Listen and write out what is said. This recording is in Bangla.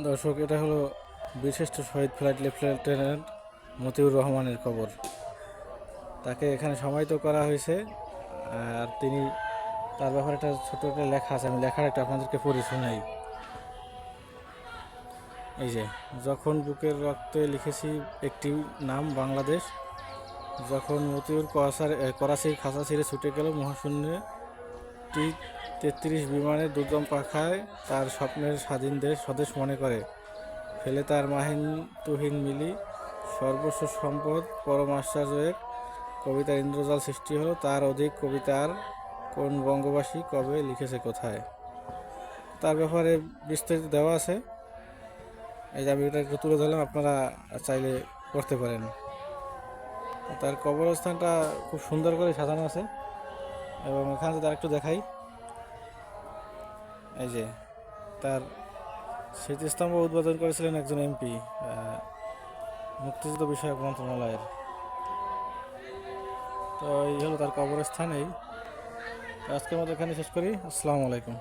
দর্শক, এটা হলো বিশিষ্ট শহীদ ফ্লাইট লেফটেন্যান্ট মতিউর রহমানের কবর তাকে এখানে সমাহিত করা হয়েছে, আর তিনি তার ব্যাপারে একটা ছোটো একটা লেখা আছে, আমি লেখার একটা আপনাদেরকে পড়ি শোনাই। এই যে, যখন বুকের রক্তে লিখেছি একটি নাম বাংলাদেশ, যখন মতিউর করাসার করাচির খাঁচা ছেড়ে ছুটে গেল মহাশূন্যে টি তেত্রিশ বিমানের দুর্গম পাখায় তার স্বপ্নের স্বাধীন দেশ স্বদেশ মনে করে। ফেলে তার মাহিন তুহিন মিলি। সর্বস্ব সম্পদ পরম আশ্চর্য এক কবিতার ইন্দ্রজাল সৃষ্টি হলো। তার অধিক কবিতার কোন বঙ্গবাসী কবে লিখেছে কোথায়? তার ব্যাপারে বিস্তারিত দেওয়া আছে। এই যে আমি একটু তুলে ধরলাম, আপনারা চাইলে করতে পারেন। তার কবরস্থানটা খুব সুন্দর করে সাজানো আছে। এবং এখানে যদি আরেকটু দেখাই, এই যে তার স্মৃতিস্তম্ভ উদ্বোধন করেছিলেন একজন এমপি মুক্তিযুদ্ধ বিষয়ক মন্ত্রণালয়ের। তো এই হলো তার কবরস্থান এই। আজকের মতো এখানে শেষ করি। আসসালামু আলাইকুম।